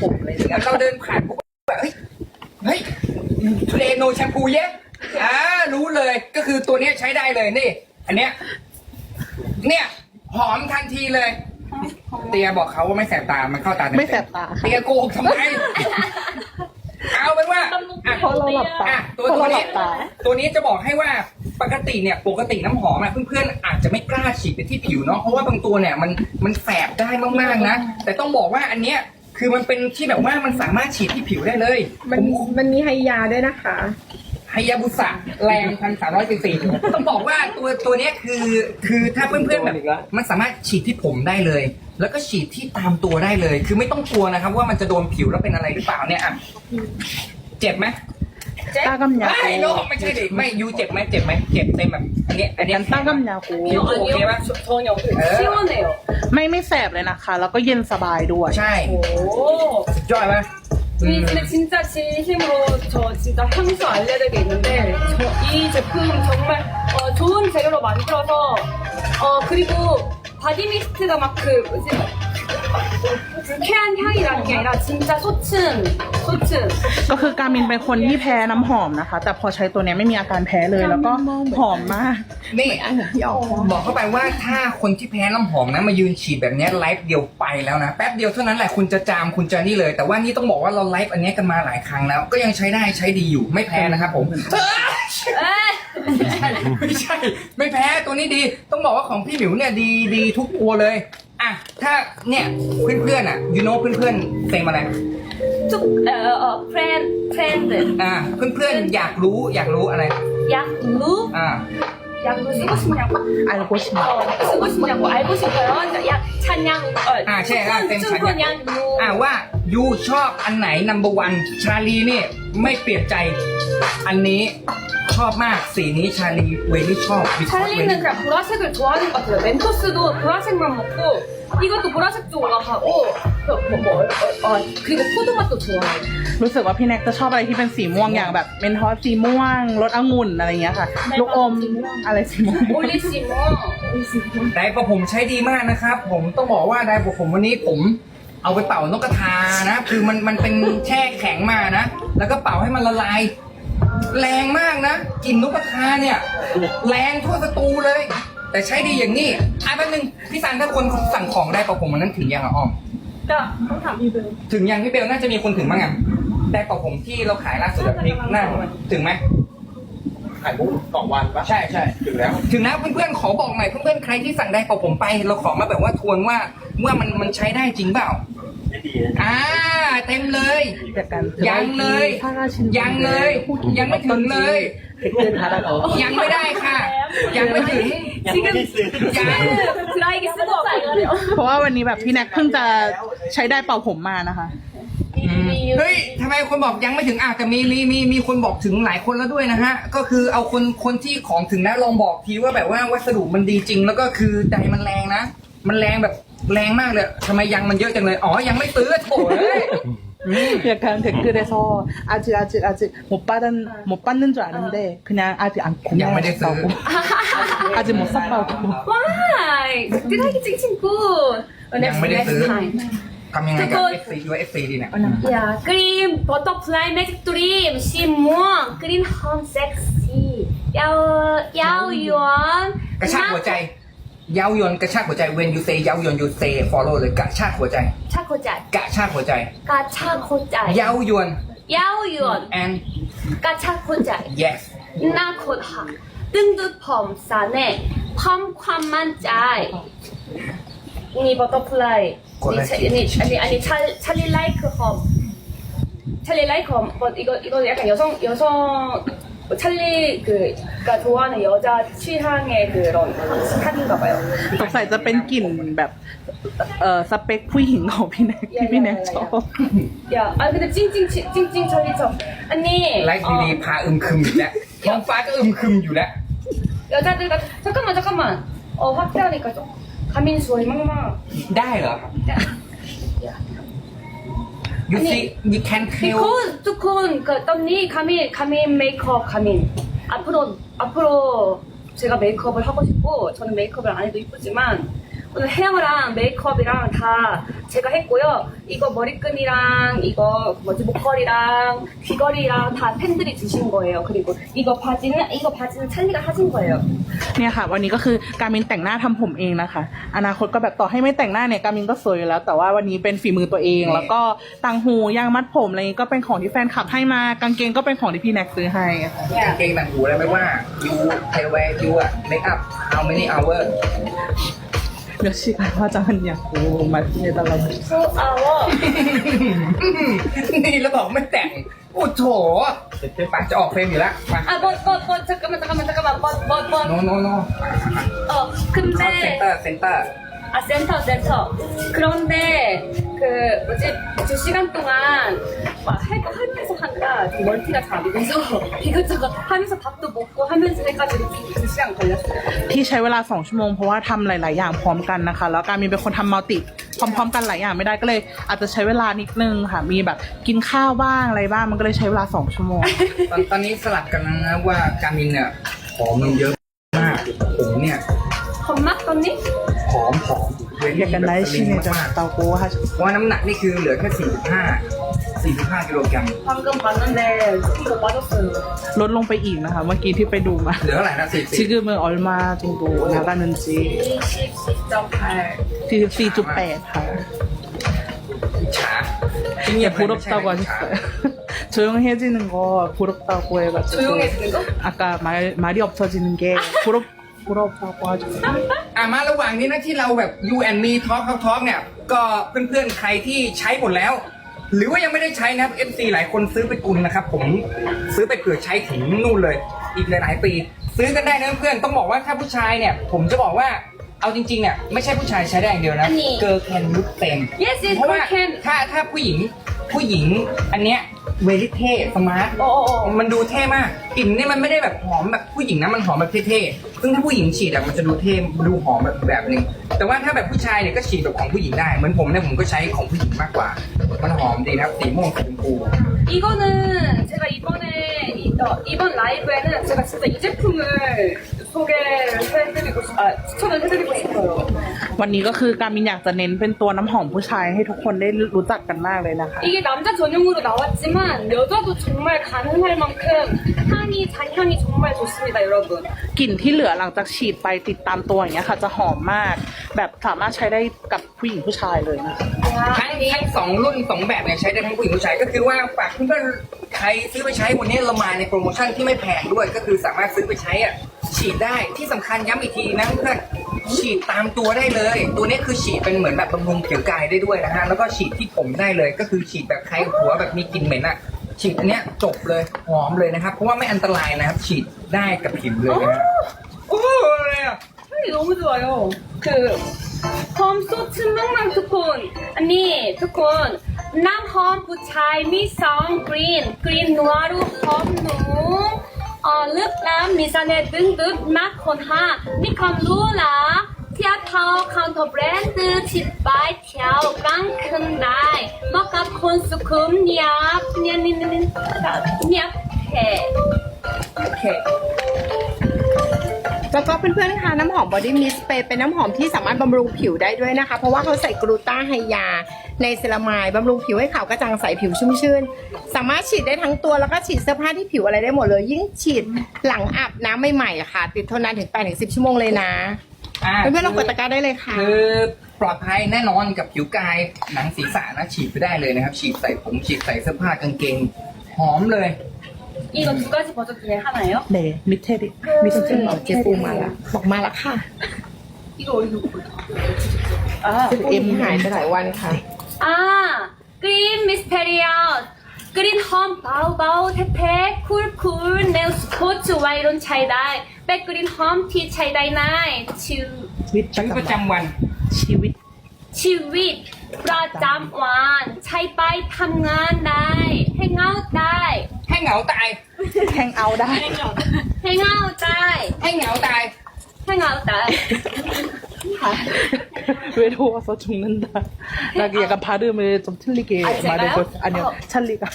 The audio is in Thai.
ผมอะไรอย่างเงี้ยเราเดินผ่านปุ๊บแบบเฮ้ยเฮ้ยทะเลโนแชมพูเย้อ่ารู้เลยก็คือตัวเนี้ยใช้ได้เลยนี่ อันเนี้ยเนี่ยหอมทันทีเลย เตียบอกเขาว่าไม่แสบตา มันเข้าตาเต็ๆไม่แสบตา เตียโกหกทำไม เอาเป็นว่าอะ เพราะเราหลับตาอะตัวเพราะตัวเราหลันี้บตา ตัวนี้จะบอกให้ว่าปกติเนี่ยปกติน้ำหอมอะเพื่อนๆอาจจะไม่กล้าฉีดไปที่ผิวเนาะเพราะว่าบางตัวเนี่ยมันมันแสบได้มากๆนะ แต่ต้องบอกว่าอันเนี้ย คือมันเป็นที่แบบว่ามันสามารถฉีดที่ผิวได้เลยมันมันมีไฮยาด้วยนะคะ ไฮยาบุสะแรงพันสามร้อยซีซีต้องบอกว่าตัวตัวเนี้ยคือคือถ้าเพื่อนๆแบบมันสามารถฉีดที่ผมได้เลย แล้วก็ฉีดที่ตามตัวได้เลย คือไม่ต้องกลัวนะครับ ว่ามันจะโดนผิวแล้วเป็นอะไรหรือเปล่าเนี่ยอะเจ็บไหม ตากำยา ไม่โนไม่ใช่ดิไม่ยูเจ็บไหมเจ็บไหมเจ็บเต็มแบบอันเนี้ยอันเนี้ย กันตากำยากู ผิวโอเคปะ 전혀 없어요. 에? 시원해요. ไม่ไม่แสบเลยนะคะ แล้วก็เย็นสบายด้วย ใช่ 오. สุดยอดไหมอืม 근데 진짜 진심으로 저 진짜 향수 알레르기 있는데 저 이 제품 정말 어, 좋은 재료로 만들어서 어 그리고 바디미스트가 막 그 뭐지 어, 불쾌한 향이라는 게 아니라 진짜 소층 소층 ก็คือการมินเป็นคนที่แพ้น้ำหอมนะคะ แต่พอใช้ตัวเนี้ยไม่มีอาการแพ้เลย แล้วก็หอมมาก นี่บอกเข้าไปว่าถ้าคนที่แพ้น้ำหอมนะมายืนฉีดแบบเนี้ยไลฟ์เดียวไปแล้วนะ แป๊บเดียวเท่านั้นแหละคุณจะจามคุณจะนี่เลย แต่ว่านี่ต้องบอกว่าเราไลฟ์อันเนี้ยกันมาหลายครั้งแล้ว ก็ยังใช้ได้ใช้ดีอยู่ไม่แพ้นะครับผม ไม่ใช่ไม่ใช่ ไม่แพ้ตัวนี้ดี ต้องบอกว่าของพี่หมิวเนี่ยดีดีทุกตัวเลย อ่ะถ้าเนี่ยเพื่อนๆอ่ะยูโน่เพื่อนๆเต็มอะไร 쭉 어, 어, 프렌 프렌드 อ่าเพื่อนๆอยากรู้อยากรู้อะไร 약루 อ่า 약루 쓰고 싶냐고 อัลโกชิมา 어, 쓰고 싶냐고 알고 싶어요. 약 찬양 어, 아, 제가 쌤 찬양. 춘춘 양루 อ่าว่ายูชอบอันไหนนัมเบอร์วันชาลีนี่ไม่เปลี่ยนใจ อันนี้ชอบมากสีนี้ชาลีเวลี่ชอบ because 찰리는 really- 그냥 보라색을 좋아하는 것 같아요. 멘토스도 보라색만 먹고 이것도 보라색 쪽으로 가고 그 뭐, 뭐, 어, 어, 그리고 포도 맛도 좋아해요. รู้สึกว่าพี่แน็กจะชอบอะไรที่เป็นสีม่วงอย่างแบบเมนทอสสีม่วงรสองุ่นอะไรอย่างเงี้ยค่ะ ลูกอมอะไรสีม่วง 올리시모 ไดร์ประผมใช้ดีมากนะครับ ผมต้องบอกว่าไดร์ประผมวันนี้ผมเอาไปเป่านกกระทานะ คือมันมันเป็นแช่แข็งมานะ แล้วก็เป่าให้มันละลาย แรงมากนะกลิ่นนกกระทาเนี่ย แรงทั่วสตูเลย แต่ใช้ดีอย่างนี้อะแป๊บนึงพี่ซันถ้าคนสั่งของได้กับผมวันนั้นถึงยังอะอ้อม ก็ต้องถามอีเบลถึงยังพี่เบลน่าจะมีคนถึงบ้างอะแต่กับผมที่เราขายล่าสุดแบบนี้น่าถึงไหมขายมุกงสองวันปะใช่ใช่ถึงแล้ว ถึงแล้วเพื่อนๆขอบอกหน่อยเพื่อนๆใครที่สั่งได้กับผมไป เราขอมาแบบว่าทวนว่าว่ามันมันใช้ได้จริงเปล่าไม่ดีอ่าเต็มเลยยังเลย ยังเลย ยังไม่ถึงเลย เพื่อนท้าเรา ยังไม่ได้ค่ะ ยังไม่ถึง ยังไม่ได้ซื้อ ยัง 드라이기 쓰고 왔거든요. เพราะว่าวันนี้แบบพี่แน็กเพิ่งจะใช้ได้เป่าผมมานะคะ เฮ้ยทำไมคนบอกยังไม่ถึงอ่ะแต่มีมีมีมีคนบอกถึงหลายคนแล้วด้วยนะฮะ ก็คือเอาคนคนที่ของถึงแล้วลองบอกทีว่าแบบว่าวัสดุมันดีจริง แล้วก็คือใจมันแรงนะ มันแรงแบบแรงมากเลยทำไมยังมันเยอะจังเลย อ๋อ ยังไม่ซื้อโถ่เอ้ยอืม 약간 댓글에서 아직 아직 아직 못 받은 못 받는 줄 아는데 그냥 아직 안 양말 됐어요. 고마웠다고 아직 못 샀다고 와이, 드라이기 찡찡 굿. ยังไม่ได้ซื้อ Next time. ทำยังไงกับ ทุกคน FC ด้วย FC ดีเนี่ย 야, 그림 버터플라이 매직 드림 시몬 그린 홈 섹시 야오 야오유원 กระชากหัวใจ เย้ายวนกระชากหัวใจ when you say เย้ายวนยูเ say follow เลยกระชากหัวใจ ชักหัวใจกระชากหัวใจ กระชากหัวใจเย้ายวน เย้ายวน and กระชากหัวใจ yes น่าขคตรหักดึงดูดผมสาเน่พร้อมความมั่นใจนี่บอตพลายกดอะไร นี่ใช่นี้อันนี้อันนี้ชาชาลีไลค์คือหอมชาลีไลค์หอมบออีกอีกอย่างยอซ่งยอซ่ง 뭐 찰리 그가 좋아하는 여자 취향의 그런 스타일인가 봐요. สงสัยจะเป็นกลิ่นแบบเออสเปคผู้หญิงของพี่แน็กที่พี่แน็กชอบ 야, 아 근데 찡찡 치- 찡찡 찰리처 아니 ไลฟ์ดีๆพาอึมครึมอยู่แล้วท้องฟ้าก็อึมครึมอยู่แล้ว 어, 여자들 같 잠깐만 잠깐만 어 확대하니까 좀 가민 수월이 막막 ได้เหรอ you 아니, see you can because 두콘 그 언니 가민 가민 메이크업 가민 앞으로 앞으로 제가 메이크업을 하고 싶고 저는 메이크업을 안 해도 이쁘지만 오늘 헤어랑 메이크업이랑 다 제가 했고요. 이거 머리끈이랑 이거 뭐지 목걸이랑 귀걸이랑 다 팬들이 주신 거예요. 그리고 이거 바지는 이거 바지는 찰리가 사준 거예요. เนี่ยค่ะ วันนี้ก็คือการมินแต่งหน้าทำผมเองนะคะ อนาคตก็แบบต่อให้ไม่แต่งหน้าเนี่ยการมินก็สวยอยู่แล้ว แต่ว่าวันนี้เป็นฝีมือตัวเอง แล้วก็ต่างหูยางมัดผมอะไรนี้ก็เป็นของที่แฟนคลับให้มากางเกงก็เป็นของที่พี่แน็กซื้อให้ค่ะ เนี่ยเกงต่างหูอะไรไม่ว่า you pay away you อะ make up how many hour เดี๋ยวชิคว่าจะมันอยากรู้ มาในตลาด 투 아워 นี่แล้วบอกไม่แต่ง โอ้โถปากจะออกเฟรมอยู่แล้วมา 아뭐뭐뭐 잠깐만 잠깐만 잠깐만 뭐뭐뭐 โนโนโน 어 เซน 근데 เตอร์เซนเตอร์ 아 센터 센터 그런데 그 뭐지 두 시간 동안 막할거 하면서 하니까 좀 멀티가 잘 안 돼서 이것저것 하면서 밥도 먹고 하면서 해가지고 두 시간 걸렸어요 ที่ใช้เวลาสองชั่วโมงเพราะว่าทำหลาย ๆ อย่างพร้อมกันนะคะ แล้วการมีเป็นคนทำมัลติพร้อม ๆ กันหลายอย่างไม่ได้ก็เลย อาจจะใช้เวลานิดนึงค่ะ มีแบบกินข้าวบ้างอะไรบ้างมันก็เลยใช้เวลาสองชั่วโมง ตอนตอนนี้สลับกันนะว่าการมินเนี่ยผอมลงเยอะมากผมเนี่ย 엄마 언니 ผอมผอมเว้น อยากกันได้ชิเนจะ มาก เตาโก้ค่ะ เพราะว่าน้ำหนักนี่คือเหลือแค่ 45 45กิโลกรัม 방금 봤는데 이거 빠졌어요 ลดลงไปอีกนะคะ เมื่อกี้ที่ไปดูมา เหลือเท่าไหร่นะ40 지금은 얼마 정도 나가는지 24.8 44.8 ค่ะ ฉาที่เงียบ 부럽다고 하셨어요. 조용해지는 거 부럽다고 해가지고 조용해지는 거? 아까 말 말이 없어지는 게 부럽 พวกเราชาวปอยอะมาระหว่างนี้นะที่เราแบบ you and me talk talk talk เนี่ย ก็เพื่อนเพื่อนใครที่ใช้หมดแล้ว หรือว่ายังไม่ได้ใช้นะครับ FC หลายคนซื้อไปกุนนะครับ ผมซื้อไปเผื่อใช้ถึงนู่นเลย อีกหลายปี ซื้อกันได้นะเพื่อนต้องบอกว่าถ้าผู้ชายเนี่ย ผมจะบอกว่าเอาจริงๆเนี่ยไม่ใช่ผู้ชายใช้ได้อย่างเดียวนะเกอร์แ girl เต็มเพราะว่าถ้าถ้าผู้หญิงผู้หญิงอันเนี้ย เวลิเท่สมาร์ท 어어어 มันดูเท่มากกลิ่นนี่มันไม่ได้แบบหอมแบบผู้หญิงนะมันหอมแบบเท่ๆซึ่งถ้าผู้หญิงฉีดอะมันจะดูเท่ดูหอมแบบแบบหนึงแต่ว่าถ้าแบบผู้ชายเนี่ยก็ฉีดแบบของผู้หญิงได้ เหมือนผมเนี่ยผมก็ใช้ของผู้หญิงมากกว่า มันหอมดีนะครับสีม่วงสีชมพู 이거는 제가 이번에 이, 어, 이번 라이브에는 제가 진짜 이 제품을 소개를 해드리고 싶, 아 추천을 해드리고 싶어요. วันนี้ก็คือการมินอยากจะเน้นเป็นตัวน้ำหอมผู้ชายให้ทุกคนได้รู้จักกันมากเลยนะคะ 이게 남자 전용으로 나왔지만 여자도 정말 가능할 만큼 향이 잔향이 정말 좋습니다, 여러분. กลิ่นที่เหลือหลังจากฉีดไปติดตามตัวอย่างเงี้ยค่ะ จะหอมมาก แบบสามารถใช้ได้กับผู้หญิงผู้ชายเลยนะคะ ทั้งทั้งสองรุ่นสองแบบเนี่ยใช้ได้ทั้งผู้หญิงผู้ชายก็คือว่าฝากเพื่อนๆใครซื้อไปใช้วันนี้เรามาในโปรโมชั่นที่ไม่แพงด้วย ก็คือสามารถซื้อไปใช้อ่ะฉีดได้ที่สำคัญย้ำอีกทีนะเพื่อน ฉีดตามตัวได้เลย ตัวนี้คือฉีดเป็นเหมือนแบบบำรุงผิวกายได้ด้วยนะฮะแล้วก็ฉีดที่ผมได้เลย ก็คือฉีดแบบใครหัวแบบมีกลิ่นเหม็นอ่ะฉีดอันเนี้ยจบเลยหอมเลยนะครับเพราะว่าไม่อันตรายนะครับ ฉีดได้กับผิวเลยนะฮะโอ้โหอะไรอ่ะ 향이 너무 좋아요. 그, 홈 소츠 멍망 투콘. 아니, 투콘. 남홈 부차이 미성 그린. 그린 누아루 홈 누. อ่อนลึกน้ำมีเสน่ห์ดึงดูดมากคนห้ามีความรู้หลาเทียบเท่าคำทบแบรนด์ชิดใบเที่ยวกลางคืนได้เหมาะกับคนสุขุมเนียบเนียบเนียบเนียบเนียบโอเคโอเค แล้วก็เพื่อนๆคะน้ำหอมบอดี้มิสเป็นน้ำหอมที่สามารถบำรุงผิวได้ด้วยนะคะ เพราะว่าเขาใส่กลูตาไฮยา ในเซรามายบำรุงผิวให้ขาวกระจ่างใสผิวชุ่มชื่น สามารถฉีดได้ทั้งตัวแล้วก็ฉีดเสื้อผ้าที่ผิวอะไรได้หมดเลย ยิ่งฉีดหลังอาบน้ำใหม่ๆอะค่ะ ติดทนนานถึง8ถึง10ชั่วโมงเลยนะอะเพื่อนๆลองกดตะกร้าได้เลยค่ะ คือปลอดภัยแน่นอนกับผิวกายหนังศีรษะนะฉีดไปได้เลยนะครับ ฉีดใส่ผมฉีดใส่เสื้อผ้ากางเกงหอมเลย 이거 두 가지 버전 중에 하나예요? เดมิเทดิมิเท ซึ่ง ดิ บอกเจฟูมาละบอกมาละค่ะ 이거 어디서 볼 아, เอ็มหายไปหลายวันค่ะ 아, 그린 미스테리아. 그린 험 바우바우 태태 쿨쿨 네오 스포츠 와이론 차이다이 백그린 험티 차이다이 나이 치 ชีวิต ชีวิตประจำวัน ชีวิต 치윗 프라잠완 차이바이 탐간 나이 행아웃 다이 ให้ ้ เหงาตาย แฮงเอาท์ได้ 행아웃 다이 ให้เหงาตาย 행아웃 다이 외로워서 죽는다. 나 약간 발음을 좀 틀리게 아, 제가요? 말해볼 아니요 어. 찰리가